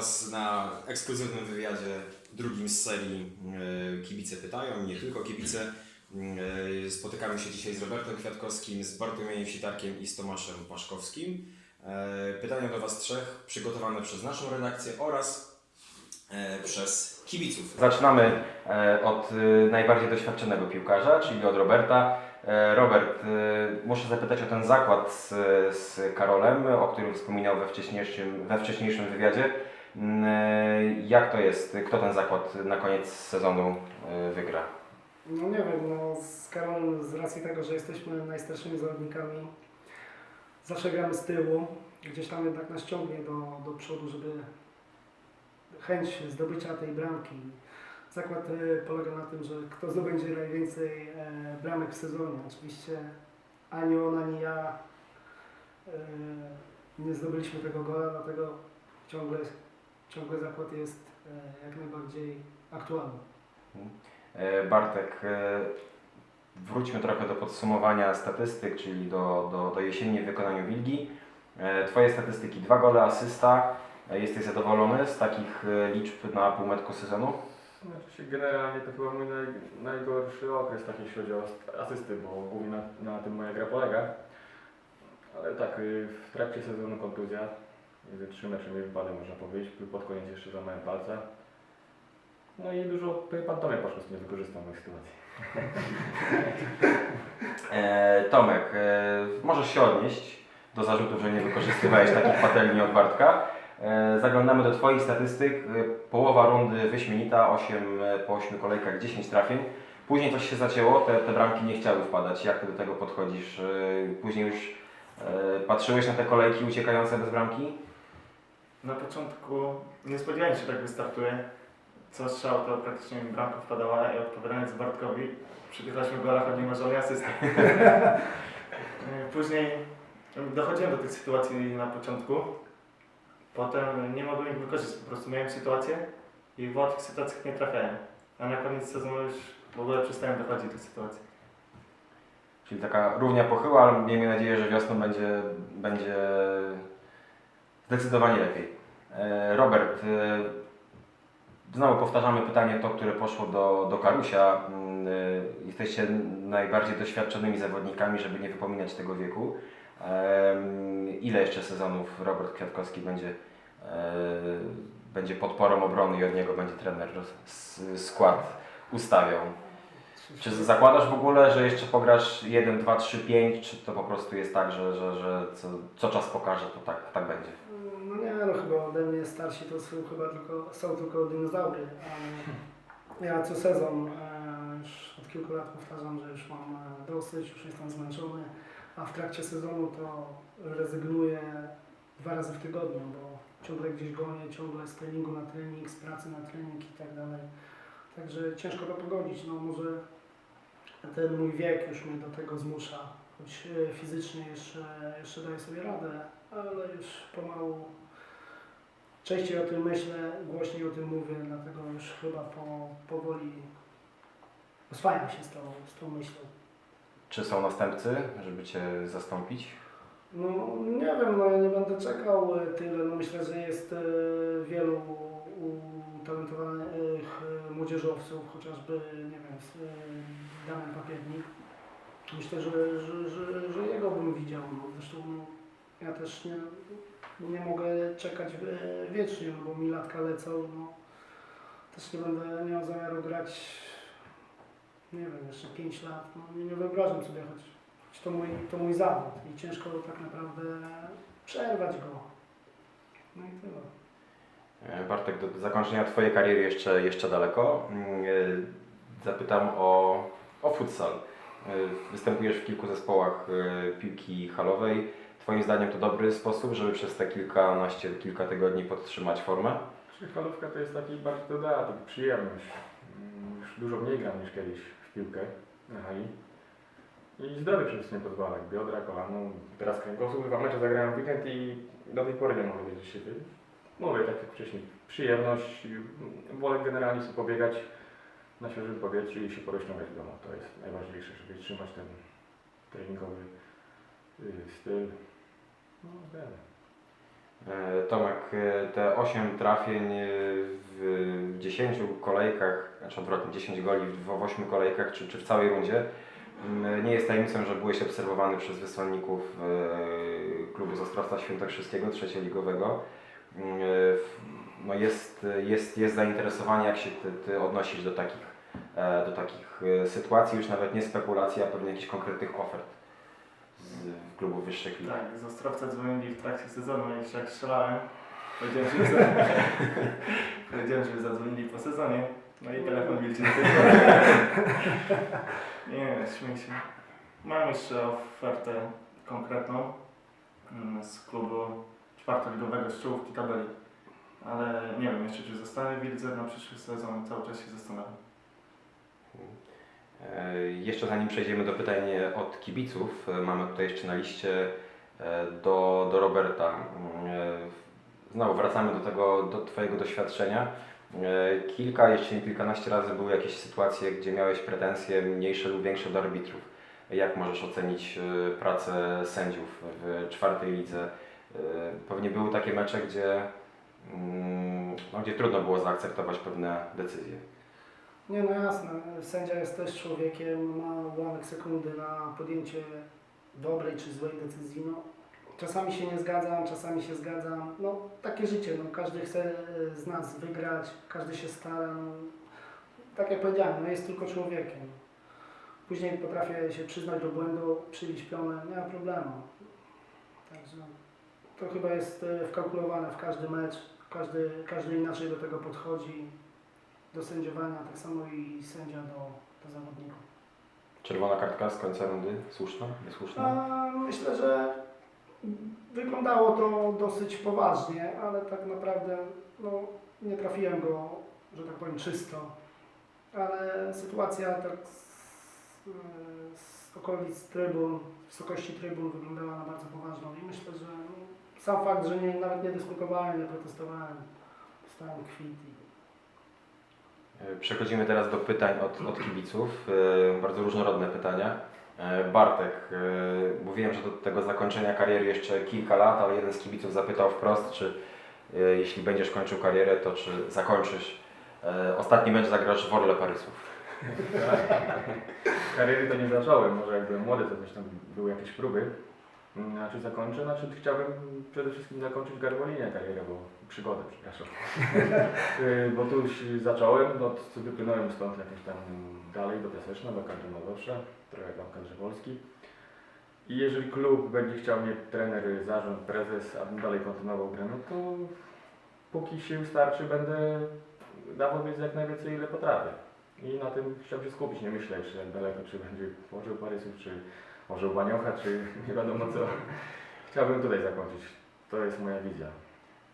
Was na ekskluzywnym wywiadzie, drugim z serii e, Kibice Pytają, nie tylko kibice. E, Spotykamy się dzisiaj z Robertem Kwiatkowskim, z Bartłomiejem Sitarkiem i z Tomaszem Paszkowskim. E, Pytania do Was trzech przygotowane przez naszą redakcję oraz przez kibiców. Zaczynamy od najbardziej doświadczonego piłkarza, czyli od Roberta. Robert, muszę zapytać o ten zakład z, z Karolem, o którym wspominał we wcześniejszym, we wcześniejszym wywiadzie. Mm, e, Jak to jest? Kto ten zakład na koniec sezonu e, wygra? No nie wiem, no z z racji tego, że jesteśmy najstarszymi zawodnikami, zawsze gramy z tyłu, gdzieś tam jednak nas ciągnie do, do przodu, żeby chęć zdobycia tej bramki. Zakład e, polega na tym, że kto zdobędzie najwięcej bramek w sezonie. Oczywiście ani on, ani ja nie zdobyliśmy tego gola, dlatego ciągle, ciągle zakład jest e, jak najbardziej aktualny. E, Bartek, e, wróćmy trochę do podsumowania statystyk, czyli do, do, do jesienni w wykonaniu Wilgi. Twoje statystyki, dwa gole, asysta. Jesteś zadowolony z takich liczb na półmetku sezonu? Znaczy generalnie to chyba mój naj, najgorszy okres, tak jeśli chodzi o asysty, bo głównie na, na tym moja gra polega. Ale tak, y, w trakcie sezonu kontuzja, ze trzy mecze mi wypadły można powiedzieć, pod koniec jeszcze złamałem palca. No i dużo pantomie poszło z nie wykorzystał mojej sytuacji. E, Tomek, e, możesz się odnieść do zarzutów, że nie wykorzystywałeś takich patelni od Bartka. E, zaglądamy do Twoich statystyk. E, połowa rundy wyśmienita, 8, e, po 8 kolejkach 10 trafień. Później coś się zacięło, te, te bramki nie chciały wpadać. Jak Ty do tego podchodzisz? E, później już e, patrzyłeś na te kolejki uciekające bez bramki? Na początku nie spodziewałem się, że tak wystartuje. Co strzał to praktycznie mi bramka wpadała i odpowiadając Bartkowi przy tych 8 golach on nie ma żadnej asysty. Później dochodziłem do tych sytuacji na początku. Potem nie mogłem ich wykorzystać. Po prostu miałem sytuację i w łatwych sytuacjach nie trafiałem. A na koniec sezonu już w ogóle przestałem dochodzić do tych sytuacji. Czyli taka równia pochyła, ale miejmy nadzieję, że wiosną będzie, będzie zdecydowanie lepiej. E, Robert, e, znowu powtarzamy pytanie to, które poszło do, do Karusia. Mm, e, Jesteście najbardziej doświadczonymi zawodnikami, żeby nie wypominać tego wieku. Ile jeszcze sezonów Robert Kwiatkowski będzie, będzie podporą obrony i od niego będzie trener skład ustawiał? Czy zakładasz w ogóle, że jeszcze pograsz 1, 2, 3, 5, czy to po prostu jest tak, że, że, że co, co czas pokaże, to tak, tak będzie? No nie, no chyba ode mnie starsi to są chyba tylko, są tylko dinozaury. Ja co sezon e, już od kilku lat powtarzam, że już mam e, dosyć, już jestem zmęczony, a w trakcie sezonu to rezygnuję dwa razy w tygodniu, bo ciągle gdzieś gonię, ciągle z treningu na trening, z pracy na trening i tak dalej. Także ciężko to pogodzić. No może ten mój wiek już mnie do tego zmusza, choć e, fizycznie jeszcze, jeszcze daję sobie radę, ale już pomału częściej o tym myślę, głośniej o tym mówię, dlatego już chyba po, powoli oswajam się z tą, z tą myślą. Czy są następcy, żeby Cię zastąpić? No nie wiem, no ja nie będę czekał e, tyle, no myślę, że jest e, wielu utalentowanych e, młodzieżowców, chociażby, nie wiem, e, Damian Papiernik. Myślę, że, że, że, że jego bym widział, no zresztą ja też nie, nie mogę czekać e, wiecznie, no bo mi latka lecą, no też nie będę miał zamiaru grać, nie wiem, jeszcze 5 lat, no nie, nie wyobrażam sobie, choć choć to mój, to mój zawód i ciężko tak naprawdę przerwać go. No i tyle. E, Bartek, do zakończenia Twojej kariery jeszcze, jeszcze daleko. Mm, e, Zapytam o, o futsal. E, Występujesz w kilku zespołach piłki halowej. Twoim zdaniem to dobry sposób, żeby przez te kilkanaście, kilka tygodni podtrzymać formę? Czy falówka to jest taki bardziej dodatek, przyjemność. Już dużo mniej gram niż kiedyś w piłkę na hali. I zdrowie przede wszystkim pozwala, biodra, kolano. Teraz kręgosłup, dwa mecze zagrałem w weekend i do tej pory nie mogę wierzyć się tym. Mówię tak jak wcześniej, przyjemność, wolę generalnie sobie pobiegać na świeżym powietrzu i się porozciągać w domu. To jest najważniejsze, żeby trzymać ten treningowy y, styl. No. E, Tomek, e, te 8 trafień e, w 10 kolejkach, znaczy odwrotnie, 10 goli w 8 kolejkach czy, czy w całej rundzie, nie jest tajemnicą, że byłeś obserwowany przez wysłanników klubu z Ostrowca Świętokrzyskiego, trzecioligowego. W- No jest, jest, jest zainteresowanie, jak się ty, ty odnosisz do takich, e, do takich e, sytuacji, już nawet nie spekulacji, a pewnie jakichś konkretnych ofert z klubów wyższych lig. Tak, z Ostrowca dzwonili w trakcie sezonu, jeszcze jak strzelałem. Powiedziałem, że, za... Powiedziałem, zadzwonili po sezonie. No i telefon milczy. Nie, śmiej się. Mam jeszcze ofertę konkretną mm, z klubu czwartoligowego z czołówki tabeli. Ale nie wiem jeszcze, czy zostanę w lidze na przyszły sezon. Cały czas się zastanawiam. E, Jeszcze zanim przejdziemy do pytań od kibiców, e, mamy tutaj jeszcze na liście e, do, do Roberta. Znowu wracamy do tego, do Twojego doświadczenia. Kilka, jeszcze nie kilkanaście razy były jakieś sytuacje, gdzie miałeś pretensje mniejsze lub większe do arbitrów. Jak możesz ocenić pracę sędziów w czwartej lidze? E, Pewnie były takie mecze, gdzie, mm, no, gdzie trudno było zaakceptować pewne decyzje. Nie, no jasne. Sędzia jest też człowiekiem, ma ułamek sekundy na podjęcie dobrej czy złej decyzji. No, czasami się nie zgadzam, czasami się zgadzam. No, takie życie. No, każdy chce e, z nas wygrać, każdy się stara. No, tak jak powiedziałem, no, jest tylko człowiekiem. Później potrafię się przyznać do błędu, przybić pionę, nie ma problemu. Także to chyba jest e, wkalkulowane w każdy mecz. Każdy, każdy inaczej do tego podchodzi do sędziowania, tak samo i sędzia do, do zawodników. Czerwona kartka z końca rundy? Słuszna? Niesłuszna? A, myślę, że wyglądało to dosyć poważnie, ale tak naprawdę no, nie trafiłem go, że tak powiem, czysto. Ale sytuacja tak z, z okolic trybun, wysokości trybun wyglądała na bardzo poważną i myślę, że no, sam fakt, że nie, nawet nie dyskutowałem, nie protestowałem, dostałem kwit E, Przechodzimy teraz do pytań od, od kibiców. E, Bardzo różnorodne pytania. E, Bartek, mówiłem, że do tego zakończenia kariery jeszcze kilka lat, ale jeden z kibiców zapytał wprost, czy jeśli będziesz kończył karierę, to czy zakończysz ostatni mecz zagrasz w Orle Parysów. Kariery to nie zacząłem, może jak byłem młody, to też tam były jakieś próby. Mm, A czy zakończę? Znaczy chciałbym przede wszystkim zakończyć karierę, bo przygodę, przepraszam. Y, bo tu już zacząłem, no wypłynąłem stąd jakoś tam dalej do Piaseczna, do kadry Mazowsza, trochę tam kadrze Polski. I jeżeli klub będzie chciał mnie trener, zarząd, prezes, abym dalej kontynuował grę, no to póki sił starczy, będę dawał wiedzieć jak najwięcej, ile potrafię. I na tym chciałbym się skupić, nie myślę jeszcze jak daleko, czy będzie Orzeł Parysów, czy Orzeł Baniocha, czy nie wiadomo co. Chciałbym tutaj zakończyć. To jest moja wizja.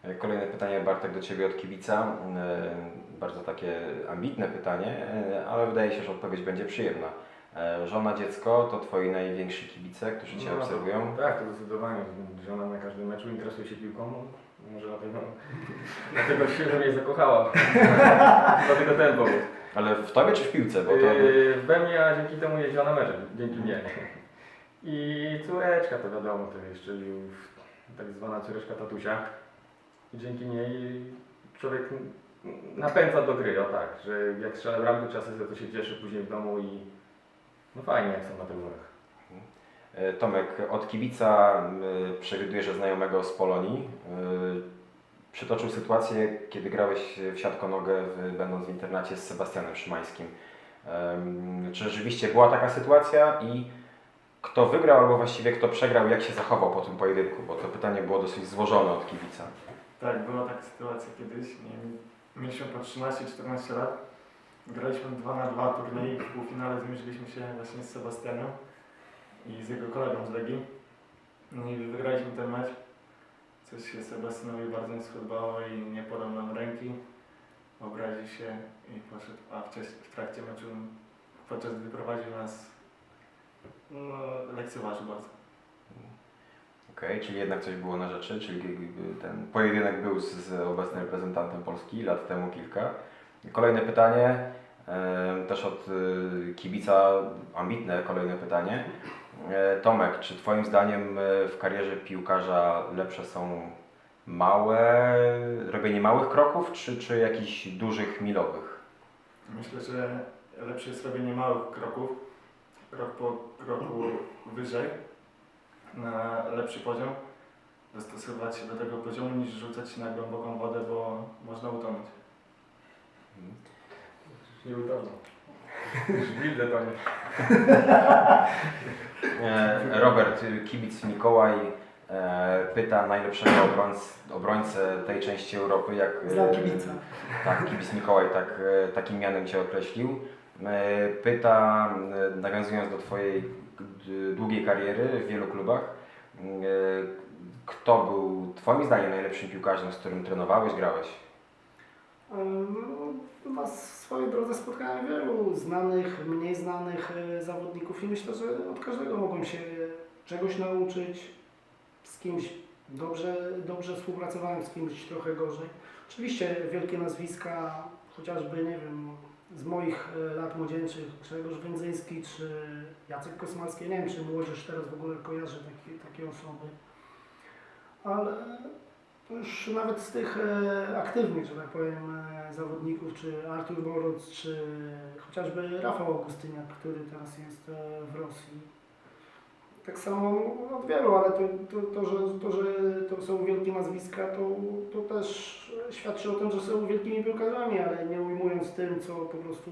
E, Kolejne pytanie Bartek do Ciebie od kibica. E, Bardzo takie ambitne pytanie, e, ale wydaje się, że odpowiedź będzie przyjemna. Żona, dziecko to Twoi najwięksi kibice, którzy Cię No, obserwują. Tak, to zdecydowanie. Żona na każdym meczu interesuje się piłką. Może dlatego, dlatego się we mnie zakochała. dlatego ten powód. Ale w Tobie czy w piłce? Bo to... Yy, we mnie, a dzięki temu jeździła na mecze. Dzięki mnie. I córeczka to wiadomo, to już tak zwana córeczka tatusia. I dzięki niej człowiek napędza do gry, o tak, że jak strzela bramkę czasem to się cieszy później w domu i no fajnie jak są na trybunach. E, Tomek, od kibica przewiduję, że znajomego z Polonii. y, Przytoczył sytuację, kiedy grałeś w siatkonogę, będąc w internacie z Sebastianem Szymańskim. Em, Czy rzeczywiście była taka sytuacja i kto wygrał, albo właściwie kto przegrał, jak się zachował po tym pojedynku? Bo to pytanie było dosyć złożone od kibica. Tak, była taka sytuacja kiedyś. Nie wiem, mieliśmy po 13-14 lat. Graliśmy 2 na 2 turniej i w półfinale zmierzyliśmy się właśnie z Sebastianem i z jego kolegą z Legii. No i wygraliśmy ten mecz. Coś się Sebastianowi bardzo nie spodobało i nie podał nam ręki. Obraził się i poszedł, a w trakcie meczu, podczas gdy prowadził nas, no, lekceważył bardzo. Okej, czyli jednak coś było na rzeczy, czyli ten pojedynek był z, z obecnym reprezentantem Polski lat temu kilka. Kolejne pytanie, też od e, kibica, ambitne kolejne pytanie. E, Tomek, czy Twoim zdaniem e, w karierze piłkarza lepsze są małe, robienie małych kroków, czy, czy jakichś dużych, milowych? Myślę, że lepsze jest robienie małych kroków, krok po kroku wyżej, na lepszy poziom, dostosowywać się do tego poziomu, niż rzucać się na głęboką wodę, bo można utonąć. Nie udało. Wildę to nie. E, Robert, kibic Mikołaj e, pyta najlepszego obrońc, obrońcę tej części Europy, jak... e, Znam kibica. Tak, kibic Mikołaj tak, e, takim mianem Cię określił. E, Pyta, e, nawiązując do Twojej długiej kariery w wielu klubach, e, kto był Twoim zdaniem najlepszym piłkarzem, z którym trenowałeś, grałeś? Em, Na swojej drodze spotkałem wielu znanych, mniej znanych zawodników i myślę, że od każdego mogą się czegoś nauczyć. Z kimś dobrze, dobrze współpracowałem, z kimś trochę gorzej. Oczywiście wielkie nazwiska, chociażby, nie wiem, z moich e, lat młodzieńczych, Grzegorz Wędzyński czy Jacek Kosmalski, nie wiem, czy młodzież teraz w ogóle kojarzy takie, takie osoby. Ale to już nawet z tych e, aktywnych, że tak powiem, e, zawodników, czy Artur Boruc, czy chociażby Rafał Augustyniak, który teraz jest w Rosji. Tak samo od wielu, ale to, to, to, że, to, że to są wielkie nazwiska, to, to też świadczy o tym, że są wielkimi piłkarzami, ale nie ujmując tym, co po prostu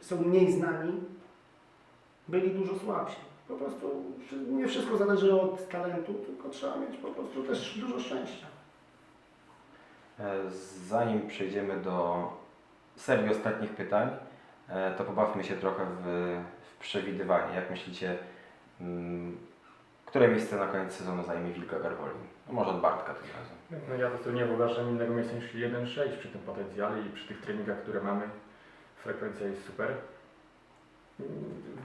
są mniej znani, byli dużo słabsi. Po prostu nie wszystko zależy od talentu, tylko trzeba mieć po prostu też dużo szczęścia. E, Zanim przejdziemy do serii ostatnich pytań, e, to pobawmy się trochę w, w przewidywanie. Jak myślicie, które miejsce na koniec sezonu zajmie Wilka Garwoli? No może od Bartka tym razem. No ja to sobie nie wyobrażam innego miejsca niż 1-6 przy tym potencjale i przy tych treningach, które mamy. Frekwencja jest super.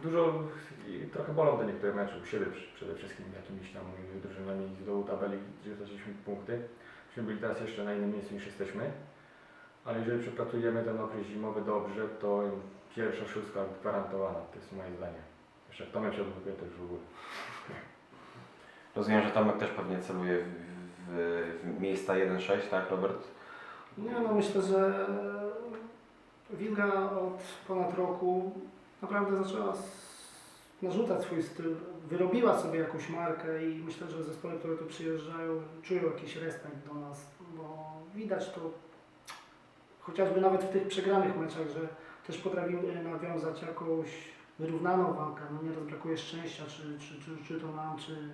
Dużo, i trochę bolą te niektóre mecze u siebie przede wszystkim jakimiś tam drużynami z dołu tabeli, gdzie straciliśmy punkty. Myśmy byli teraz jeszcze na innym miejscu niż jesteśmy. Ale jeżeli przepracujemy ten okres zimowy dobrze, to pierwsza szóstka gwarantowana. To jest moje zdanie. Jeszcze jak Tomek się odblokuje, to już w ogóle. Rozumiem, że Tomek też pewnie celuje w, w, w miejsca 1-6, tak Robert? Nie no, myślę, że Wilga od ponad roku naprawdę zaczęła narzucać swój styl, wyrobiła sobie jakąś markę i myślę, że zespoły, które tu przyjeżdżają, czują jakiś respekt do nas, bo widać to chociażby nawet w tych przegranych meczach, że też potrafimy nawiązać jakąś wyrównaną walkę, no nieraz brakuje szczęścia, czy, czy, czy, czy to nam, czy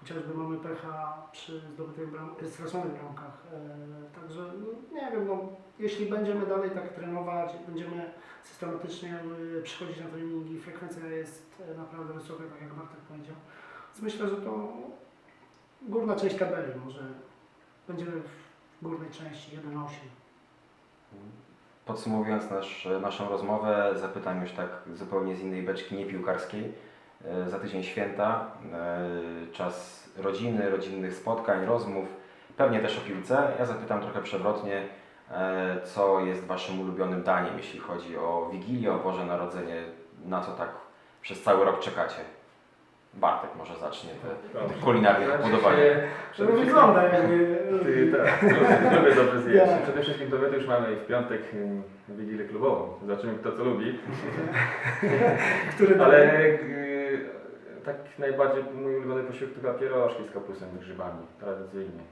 chociażby mamy pecha przy zdobytych bram, straconych bramkach. E, także no, nie wiem, no, jeśli będziemy dalej tak trenować, będziemy systematycznie e, przychodzić na treningi, frekwencja jest e, naprawdę wysoka, tak jak Bartek powiedział. Więc myślę, że to górna część tabeli, może będziemy w górnej części 1-8. Podsumowując nasz, naszą rozmowę, zapytam już tak zupełnie z innej beczki, nie piłkarskiej. E, Za tydzień święta, e, czas rodziny, rodzinnych spotkań, rozmów, pewnie też o piłce. Ja zapytam trochę przewrotnie, e, co jest Waszym ulubionym daniem, jeśli chodzi o Wigilię, o Boże Narodzenie, na co tak przez cały rok czekacie? Bartek może zacznie te, te kulinarne budowanie. Żeby wygląda jakby... Ty, tak, lubię, dobrze zjeść. Ja. Przede wszystkim to my już mamy w piątek wigilię klubową. Zobaczymy kto co lubi. który Ale y, tak najbardziej mój ulubiony posiłek to chyba pierożki z kapustą i grzybami. Tradycyjnie.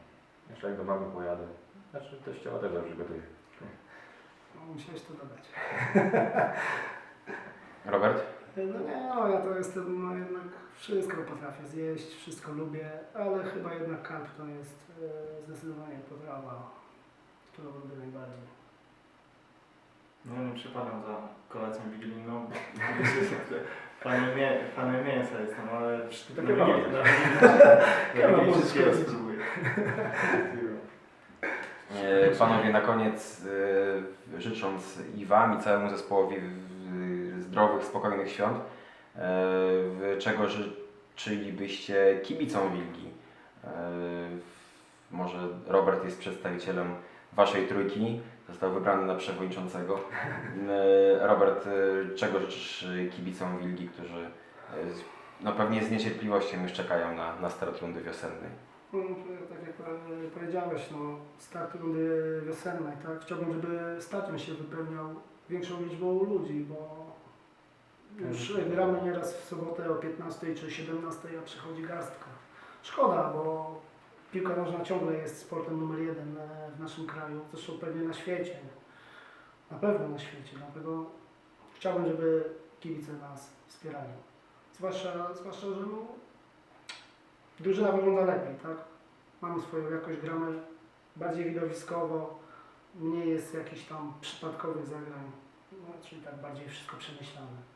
Jeszcze jak do mamy pojadę. Znaczy teściowa też dobrze gotuje. No, musiałeś to dodać. Robert? No nie, no ja to jestem, no jednak wszystko potrafię zjeść, wszystko lubię, ale chyba jednak karp to jest e, zdecydowanie potrawa, którą lubię najbardziej. Ja nie przypadam za kolacją wigilijną. Fanem, mię, fanem mięsa jestem, ale na też. na wszystkiego spróbuję. E, Panowie, na koniec e, życząc i Wam, i całemu zespołowi w- zdrowych, spokojnych świąt, e, czego życzylibyście kibicom Wilgi? E, Może Robert jest przedstawicielem Waszej trójki, został wybrany na przewodniczącego. E, Robert, czego życzysz kibicom Wilgi, którzy no pewnie z niecierpliwością już czekają na, na start rundy wiosennej? No, tak jak powiedziałeś, no, start rundy wiosennej, tak? Chciałbym, żeby stadion się wypełniał większą liczbą ludzi, bo już gramy nieraz w sobotę o 15 czy 17, a przychodzi garstka. Szkoda, bo piłka nożna ciągle jest sportem numer jeden e, w naszym kraju, zresztą pewnie na świecie. Na pewno na świecie, dlatego chciałbym, żeby kibice nas wspierali. Zwłaszcza, zwłaszcza że no, drużyna wygląda lepiej, tak? Mamy swoją jakość, gramy bardziej widowiskowo, mniej jest jakichś tam przypadkowych zagrań, no, czyli tak bardziej wszystko przemyślane.